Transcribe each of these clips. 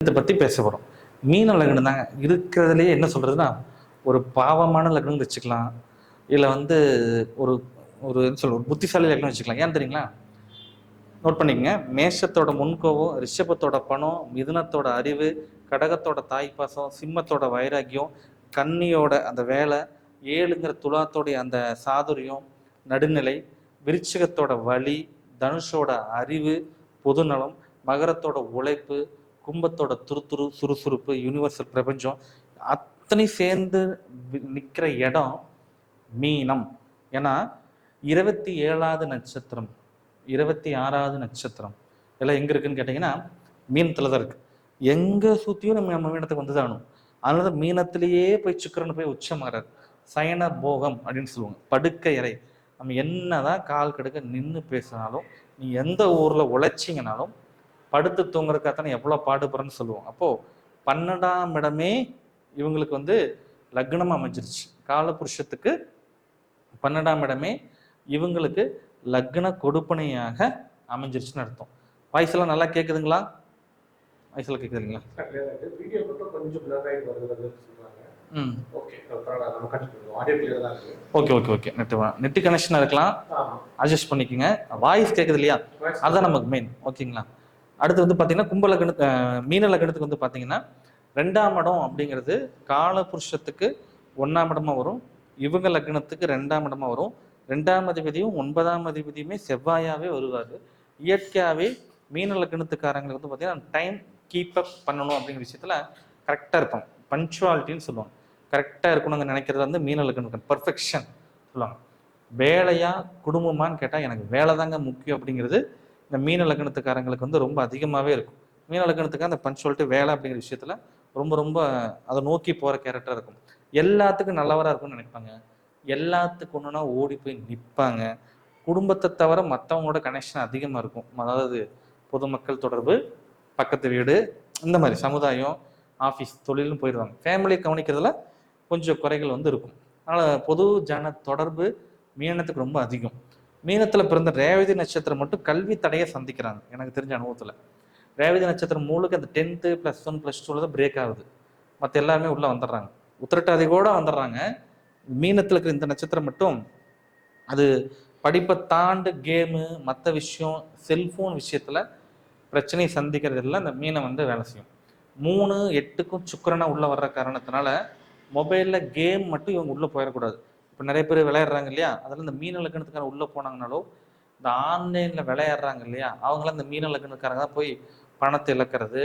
இதை பற்றி பேச போகிறோம் மீன லக்னம் தாங்க. இருக்கிறதுலையே என்ன சொல்கிறதுனா ஒரு பாவமான லக்னம் வச்சுக்கலாம். இல்லை வந்து ஒரு ஒரு என்ன சொல்ல ஒரு புத்திசாலி லக்னம் வச்சுக்கலாம். ஏன் தெரியுங்களா? நோட் பண்ணிக்கங்க. மேஷத்தோட முன்கோவம் ரிஷபத்தோட பணம் மிதுனத்தோட அறிவு கடகத்தோட தாய்ப்பாசம் சிம்மத்தோட வைராக்கியம் கன்னியோட அந்த வேலை ஏழுங்கிற துலாத்தோடைய அந்த சாதுரியம் நடுநிலை விருச்சிகத்தோட வலி தனுஷோட அறிவு பொதுநலம் மகரத்தோட உழைப்பு கும்பத்தோட துருத்துரு சுறுசுறுப்பு யூனிவர்சல் பிரபஞ்சம் அத்தனை சேர்ந்து நிற்கிற இடம் மீனம். ஏன்னா இருபத்தி ஏழாவது நட்சத்திரம் இருபத்தி ஆறாவது நட்சத்திரம். எல்லாம் எங்கே இருக்குன்னு கேட்டிங்கன்னா மீனத்தில் தான் இருக்குது எங்கே சுற்றியும் நம்ம நம்ம மீனத்துக்கு வந்து தானும் அதனால தான் மீனத்திலேயே போய் சுக்கரன் போய் உச்சமாறார். சயன போகம் அப்படின்னு சொல்லுவாங்க. படுக்கை இறை நம்ம என்னதான் கால் கடுக்க நின்று பேசினாலும் நீ எந்த ஊரில் உழைச்சிங்கனாலும் படுத்து தூங்குறதுக்காகத்தானே எவ்வளோ பாடுபடுறேன்னு சொல்லுவோம். அப்போ பன்னெண்டாம் இடமே இவங்களுக்கு வந்து லக்னம் அமைஞ்சிருச்சு. காலபுருஷத்துக்கு பன்னெண்டாம் இடமே இவங்களுக்கு லக்ன கொடுப்பனையாக அமைஞ்சிருச்சுன்னு அர்த்தம். வாய்ஸ் எல்லாம் நல்லா கேக்குதுங்களா? வாய்ஸ் எல்லாம் கேக்குதுங்களா? வீடியோ மட்டும் கொஞ்சம் பிளர் ஆகிட்டு வருது சொல்றாங்க ம். Okay okay okay. Okay net net connection இருக்கலாம். அட்ஜஸ்ட் பண்ணிக்கோங்க. வாய்ஸ் கேக்குது இல்லையா? அதான் நமக்கு மெயின் ஓகேங்களா? அடுத்து வந்து பார்த்தீங்கன்னா கும்ப லக்னத்து மீன லக்னத்துக்கு வந்து பார்த்தீங்கன்னா ரெண்டாம் இடம் அப்படிங்கிறது கால புருஷத்துக்கு ஒன்றாம் இடமா வரும் இவங்க லக்னத்துக்கு ரெண்டாம் இடமா வரும். ரெண்டாம் அதிபதியும் ஒன்பதாம் அதிபதியுமே செவ்வாயாவே வருவார். இயற்கையாகவே மீன லக்னத்துக்காரங்களுக்கு வந்து பார்த்தீங்கன்னா டைம் கீப் அப் பண்ணணும் அப்படிங்கிற விஷயத்தில் கரெக்டாக இருப்பாங்க. பஞ்சுவாலிட்டின்னு சொல்லுவாங்க. கரெக்டாக இருக்கணுங்க நினைக்கிறது வந்து மீன லக்னம் பர்ஃபெக்ஷன் சொல்லுவாங்க. வேலையா குடும்பமான்னு கேட்டால் எனக்கு வேலை தாங்க முக்கியம் அப்படிங்கிறது இந்த மீன லக்னத்துக்காரங்களுக்கு வந்து ரொம்ப அதிகமாகவே இருக்கும். மீன லக்னத்துக்கு அந்த பஞ்சுவாலிட்டி வேலை அப்படிங்கிற விஷயத்துல ரொம்ப ரொம்ப அதை நோக்கி போகிற கேரக்டராக இருக்கும். எல்லாத்துக்கும் நல்லவராக இருக்கும்னு நினைப்பாங்க. எல்லாத்துக்கு ஒன்றுனா ஓடி போய் நிற்பாங்க குடும்பத்தை தவிர மற்றவங்களோட கனெக்ஷன் அதிகமாக இருக்கும். அதாவது பொதுமக்கள் தொடர்பு பக்கத்து வீடு இந்த மாதிரி சமுதாயம் ஆஃபீஸ் தொழிலும் போயிடுவாங்க. ஃபேமிலியை கவனிக்கிறதுல கொஞ்சம் குறைகள் வந்து இருக்கும். அதனால் பொது ஜன தொடர்பு மீனத்துக்கு ரொம்ப அதிகம். மீனத்தில் பிறந்த ரேவதி நட்சத்திரம் மட்டும் கல்வி தடையை சந்திக்கிறாங்க. எனக்கு தெரிஞ்ச அனுபவத்தில். ரேவதி நட்சத்திரம் மூலுக்கு அந்த டென்த்து ப்ளஸ் ஒன் ப்ளஸ் டூவில் தான் பிரேக் ஆகுது. மற்ற எல்லாருமே உள்ளே வந்துடுறாங்க. உத்திரட்டாதி கூட வந்துடுறாங்க. மீனத்தில் இருக்கிற இந்த நட்சத்திரம் மட்டும் அது படிப்பை தாண்டு கேமு மற்ற விஷயம் செல்ஃபோன் விஷயத்தில் பிரச்சனையை சந்திக்கிறது எல்லாம் இந்த மீனை வந்து வேலை செய்யும். மூணு எட்டுக்கும் சுக்கரனாக உள்ளே வர்ற காரணத்தினால மொபைலில் கேம் மட்டும் இவங்க உள்ளே போயிடக்கூடாது. இப்போ நிறைய பேர் விளையாடுறாங்க இல்லையா? அதில் இந்த மீன லக்கணத்துக்கான உள்ளே போனாங்கனாலோ இந்த ஆன்லைனில் விளையாடுறாங்க இல்லையா? அவங்களாம் இந்த மீன லக்கணத்துக்காரங்க தான் போய் பணத்தை இழக்கிறது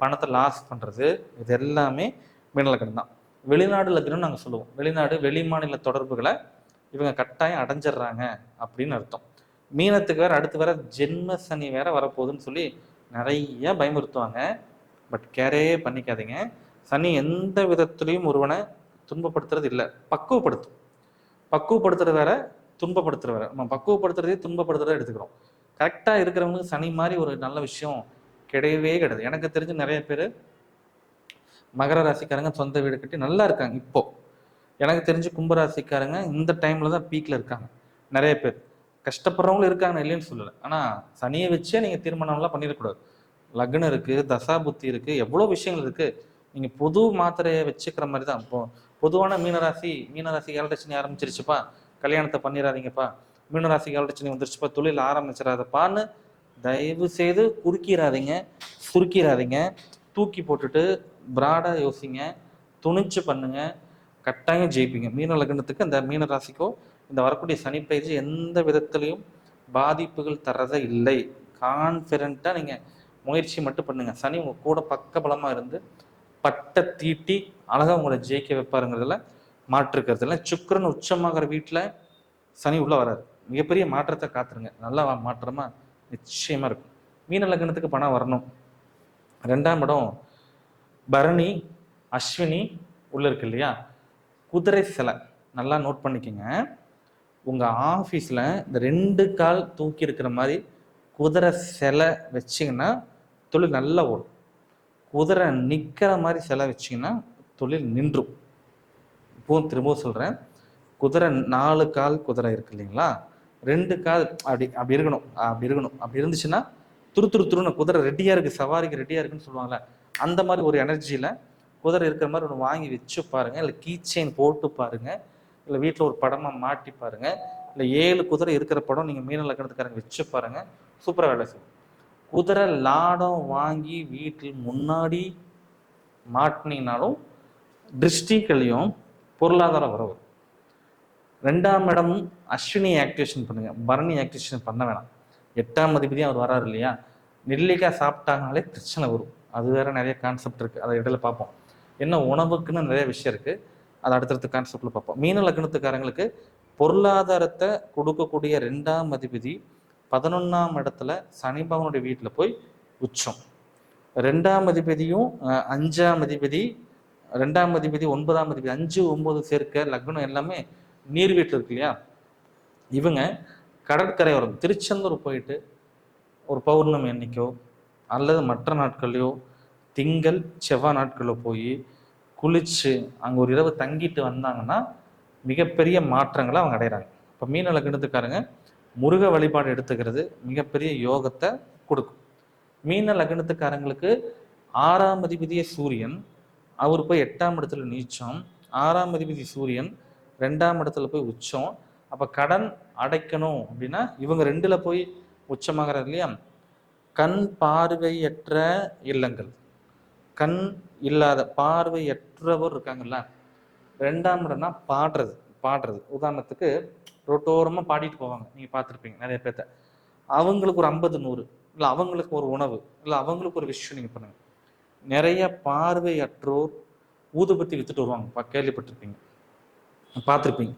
பணத்தை லாஸ் பண்ணுறது இது எல்லாமே மீன லக்கணம் தான். வெளிநாடு லக்கணம்னு நாங்கள் சொல்லுவோம். வெளிநாடு வெளி மாநில தொடர்புகளை இவங்க கட்டாயம் அடைஞ்சிடுறாங்க அப்படின்னு அர்த்தம். மீனத்துக்கு வேற அடுத்து வேற ஜென்ம சனி வேற வரப்போகுதுன்னு சொல்லி நிறைய பயமுறுத்துவாங்க. பட் கேரே பண்ணிக்காதீங்க. சனி எந்த விதத்துலேயும் ஒருவனை துன்பப்படுத்துறது இல்லை. பக்குவப்படுத்தும். பக்குவப்படுத்துறது வேற துன்பப்படுத்துறது வேற. நம்ம பக்குவப்படுத்துறதே துன்பப்படுத்துறதே எடுத்துக்கிறோம். கரெக்டாக இருக்கிறவங்களுக்கு சனி மாதிரி ஒரு நல்ல விஷயம் கிடையவே கிடையாது. எனக்கு தெரிஞ்சு நிறைய பேர் மகர ராசிக்காரங்க சொந்த வீடு கட்டி நல்லா இருக்காங்க இப்போ. எனக்கு தெரிஞ்சு கும்பராசிக்காரங்க இந்த டைம்ல தான் பீக்ல இருக்காங்க. நிறைய பேர். கஷ்டப்படுறவங்களும் இருக்காங்க இல்லைன்னு சொல்லலை. ஆனால் சனியை வச்சே நீங்கள் தீர்மானம்லாம் பண்ணிடக்கூடாது. லக்னம் இருக்கு தசா புத்தி இருக்கு எவ்வளோ விஷயங்கள் இருக்கு. நீங்க புது மாத்திரையை வச்சுக்கிற மாதிரி தான். இப்போ பொதுவான மீனராசி மீனராசி ஏழரை ஆரம்பிச்சிருச்சுப்பா. கல்யாணத்தை பண்ணிடாதீங்கப்பா மீனராசி ஏழரை வந்துருச்சுப்பா. தொழில் ஆரம்பிச்சிடாதப்பான்னு தயவு செய்து குறுக்கிடாதீங்க சுருக்கிடாதீங்க தூக்கி போட்டுட்டு பிராடாக யோசிங்க. துணிச்சு பண்ணுங்க. கட்டாயம் ஜெயிப்பீங்க. மீன லக்னத்துக்கு அந்த மீன ராசிக்கோ இந்த வரக்கூடிய சனி பயிற்சி எந்த விதத்துலையும் பாதிப்புகள் தர்றதே இல்லை. கான்ஃபிடண்ட்டாக நீங்கள் முயற்சி மட்டும் பண்ணுங்கள் சனி உங்கள் கூட பக்கபலமாக இருந்து பட்டை தீட்டி அழகாக உங்களை ஜெயிக்க வைப்பாருங்கிறதுல மாற்றுக்கிறது இல்லை. சுக்கிரன் உச்சமாகிற வீட்டில் சனி உள்ள வராரு. மிகப்பெரிய மாற்றத்தை காத்துருங்க. நல்லா மாற்றமா நிச்சயமா இருக்கும். மீன லக்னத்துக்கு பணம் வரணும். ரெண்டாம் இடம் பரணி அஸ்வினி உள்ள இருக்கு இல்லையா? குதிரை சிலை. நல்லா நோட் பண்ணிக்கோங்க. உங்க ஆஃபீஸில் இந்த ரெண்டு கால் தூக்கி இருக்கிற மாதிரி குதிரை சிலை வச்சிங்கன்னா தொழில் நல்லா ஓடும். குதிரை நிற்கிற மாதிரி சிலை வச்சிங்கன்னா தொழில் நின்றும். இப்போவும் திரும்பவும் சொல்கிறேன் குதிரை நாலு கால் குதிரை இருக்கு இல்லைங்களா? ரெண்டு கால் அப்படி அப்படி இருக்கணும் அப்படி இருக்கணும். அப்படி இருந்துச்சுன்னா துரு துரு துருன்னு குதிரை ரெடியாக இருக்குது சவாரிக்கு ரெடியாக இருக்குன்னு சொல்லுவாங்கல்ல அந்த மாதிரி ஒரு எனர்ஜியில் குதிரை இருக்கிற மாதிரி ஒன்று வாங்கி வச்சு பாருங்கள் இல்லை கீச்செயின் போட்டு பாருங்கள் இல்லை வீட்டில் ஒரு படமாக மாட்டி பாருங்கள் இல்லை ஏழு குதிரை இருக்கிற படம் நீங்கள் மீன லக்கணத்துக்காரங்க வச்சு பாருங்கள் சூப்பராக வேலை செய்யும். குதிரை லாடம் வாங்கி வீட்டில் முன்னாடி மாட்டினீங்கனாலும் திருஷ்டிகளையும் பொருளாதாரம் வரவு ரெண்டாம் இடம் அஸ்வினி ஆக்டிவேஷன் பண்ணுங்க. பரணி ஆக்டிவேஷன் பண்ண வேணாம். எட்டாம் அதிபதியும் அவர் வராரு இல்லையா? நெல்லிக்காய் சாப்பிட்டாங்கனாலே பிரச்சனை வரும். அது வேற நிறைய கான்செப்ட் இருக்கு. அதை இடையில பார்ப்போம். என்ன உணவுக்குன்னு நிறைய விஷயம் இருக்கு. அது அடுத்தடுத்த கான்செப்ட்ல பார்ப்போம். மீன லக்னத்துக்காரங்களுக்கு பொருளாதாரத்தை கொடுக்கக்கூடிய ரெண்டாம் அதிபதி பதினொன்னாம் இடத்துல சனிபவனுடைய வீட்டில் போய் உச்சம். ரெண்டாம் அதிபதியும் அஞ்சாம் அதிபதி ரெண்டாம் அதிபதி ஒன்பதாம் அதிபதி அஞ்சு ஒன்பது சேர்க்க லக்னம் எல்லாமே நீர் வீட்டில் இருக்கு இல்லையா? இவங்க கடற்கரையோரம் திருச்செந்தூர் போயிட்டு ஒரு பௌர்ணமி அன்னைக்கோ அல்லது மற்ற நாட்கள்லையோ திங்கள் செவ்வாய் நாட்களில் போய் குளிச்சு அங்கே ஒரு இரவு தங்கிட்டு வந்தாங்கன்னா மிகப்பெரிய மாற்றங்களை அவங்க அடைகிறாங்க. இப்போ மீன லக்னத்துக்காரங்க முருக வழிபாடு எடுத்துக்கிறது மிகப்பெரிய யோகத்தை கொடுக்கும். மீன லக்னத்துக்காரங்களுக்கு ஆறாம் அதிபதிய சூரியன் அவர் போய் எட்டாம் இடத்துல நீச்சம் ஆறாம் அதிபதி சூரியன் ரெண்டாம் இடத்துல போய் உச்சம். அப்போ கடன் அடைக்கணும் அப்படின்னா இவங்க ரெண்டுல போய் உச்சமாகிறார் இல்லையா? கண் பார்வையற்ற இல்லங்கள். கண் இல்லாத பார்வையற்றவர் இருக்காங்கல்ல. ரெண்டாம் இடம்னா பாடுறது பாடுறது. உதாரணத்துக்கு ரோட்டோரமாக பாடிட்டு போவாங்க. நீங்கள் பார்த்துருப்பீங்க நிறைய பேர்த்த. அவங்களுக்கு ஒரு ஐம்பது நூறு. இல்லை அவங்களுக்கு ஒரு உணவு. இல்லை அவங்களுக்கு ஒரு விஷயம் நீங்கள் பண்ணுங்கள் நிறைய பார்வையற்றோர் ஊதுபத்தி வித்துட்டு வருவாங்க. பா- கேள்விப்பட்டிருப்பீங்க. பார்த்துருப்பீங்க.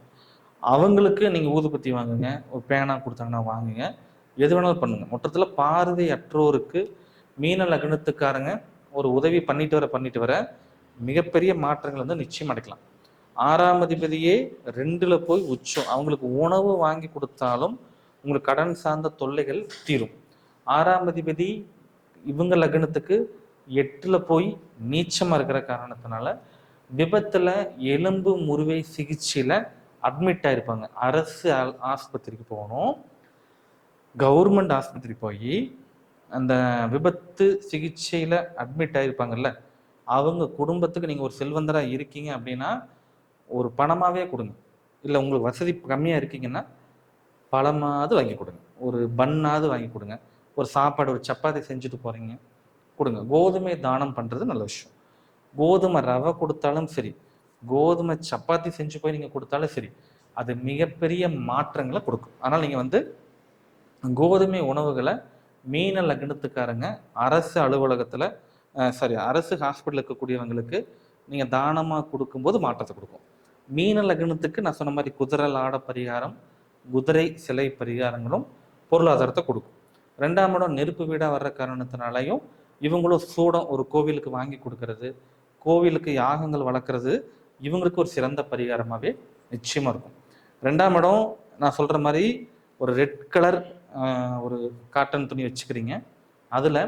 அவங்களுக்கு நீங்கள் ஊதுபத்தி வாங்குங்க ஒரு பேனா கொடுத்தாங்கன்னா வாங்குங்க. எது வேணாலும் பண்ணுங்க. மொத்தத்தில் பார்வையற்றோருக்கு மீன லக்னத்துக்காரங்க ஒரு உதவி பண்ணிட்டு வர பண்ணிட்டு வர மிகப்பெரிய மாற்றங்கள் வந்து நிச்சயம் அடைக்கலாம். ஆறாம் அதிபதியே ரெண்டுல போய் உச்சம். அவங்களுக்கு உணவு வாங்கி கொடுத்தாலும் உங்களுக்கு கடன் சார்ந்த தொல்லைகள் தீரும். ஆறாம் அதிபதி இவங்க லக்னத்துக்கு எட்டில் போய் நீச்சமாக இருக்கிற காரணத்தினால விபத்தில் எலும்பு முறிவை சிகிச்சையில் அட்மிட் ஆகிருப்பாங்க அரசு ஆ- ஆஸ்பத்திரிக்கு போகணும். கவர்மெண்ட் ஆஸ்பத்திரி போய் அந்த விபத்து சிகிச்சையில் அட்மிட் ஆகிருப்பாங்கல்ல அவங்க குடும்பத்துக்கு நீங்கள் ஒரு செல்வந்தராக இருக்கீங்க அப்படின்னா ஒரு பணமாகவே கொடுங்க. இல்லை உங்களுக்கு வசதி கம்மியாக இருக்கீங்கன்னா பழமாவது வாங்கி கொடுங்க. ஒரு பண்ணாவது வாங்கி கொடுங்க. ஒரு சாப்பாடு ஒரு சப்பாத்தி செஞ்சுட்டு போகிறீங்க கொடுங்க. கோதுமை தானம் பண்ணுறது நல்ல விஷயம். கோதுமை ரவை கொடுத்தாலும் சரி கோதுமை சப்பாத்தி செஞ்சு போய் நீங்கள் கொடுத்தாலும் சரி அது மிகப்பெரிய மாற்றங்களை கொடுக்கும். அதனால் நீங்கள் வந்து கோதுமை உணவுகளை மீன லக்னத்துக்காரங்க அரசு அலுவலகத்தில் சாரி அரசு ஹாஸ்பிட்டல் இருக்கக்கூடியவங்களுக்கு நீங்கள் தானமாக கொடுக்கும்போது மாற்றத்தை கொடுக்கும். மீன லக்னத்துக்கு நான் சொன்ன மாதிரி குதிரை லாட பரிகாரம் குதிரை சிலை பரிகாரங்களும் பொருளாதாரத்தை கொடுக்கும். ரெண்டாம் இடம் நெருப்பு வீடாக வர்ற காரணத்தினாலையும் இவங்களும் சூடம் ஒரு கோவிலுக்கு வாங்கி கொடுக்கறது கோவிலுக்கு யாகங்கள் வளர்க்குறது இவங்களுக்கு ஒரு சிறந்த பரிகாரமாகவே நிச்சயமாக இருக்கும். ரெண்டாம் இடம் நான் சொல்கிற மாதிரி ஒரு ரெட் கலர் ஒரு காட்டன் துணி வச்சுக்கிறீங்க. அதில்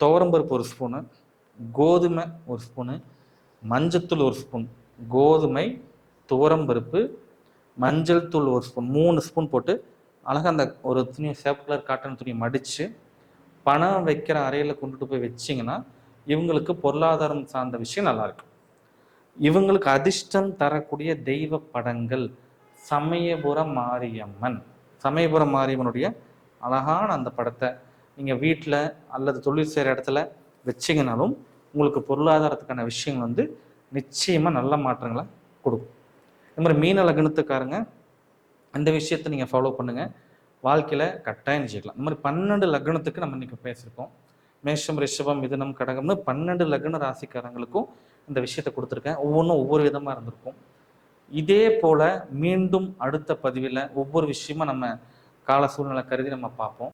துவரம்பருப்பு ஒரு ஸ்பூனு கோதுமை ஒரு ஸ்பூனு மஞ்சத்தூள் ஒரு ஸ்பூன் கோதுமை துவரம்பருப்பு மஞ்சள் தூள் ஒரு ஸ்பூன் மூணு ஸ்பூன் போட்டு அழகாக அந்த ஒரு துணியை சேப்பு கலர் காட்டன் துணியை மடித்து பணம் வைக்கிற அறையில் கொண்டுட்டு போய் வச்சிங்கன்னா இவங்களுக்கு பொருளாதாரம் சார்ந்த விஷயம் நல்லாயிருக்கும். இவங்களுக்கு அதிர்ஷ்டம் தரக்கூடிய தெய்வ படங்கள் சமயபுரம் மாரியம்மன். சமயபுரம் மாரியம்மனுடைய அழகான அந்த படத்தை நீங்கள் வீட்டில் அல்லது தொழில் செய்கிற இடத்துல வச்சிங்கனாலும் உங்களுக்கு பொருளாதாரத்துக்கான விஷயங்கள் வந்து நிச்சயமாக நல்ல மாற்றங்களை கொடுக்கும். இந்த மாதிரி மீன லக்னத்துக்காரங்க அந்த விஷயத்தை நீங்கள் ஃபாலோ பண்ணுங்கள் வாழ்க்கையில் கட்டாயம் ஜெயிக்கலாம். இந்த மாதிரி பன்னெண்டு லக்னத்துக்கு நம்ம இன்றைக்கி பேசியிருக்கோம். மேஷம் ரிஷபம் மிதனம் கடகம்னு பன்னெண்டு லக்ன ராசிக்காரங்களுக்கும் இந்த விஷயத்தை கொடுத்துருக்கேன். ஒவ்வொன்றும் ஒவ்வொரு விதமாக இருந்திருக்கும். இதே போல் மீண்டும் அடுத்த பதிவில் ஒவ்வொரு விஷயமா நம்ம கால சூழ்நிலை கருதி நம்ம பார்ப்போம்.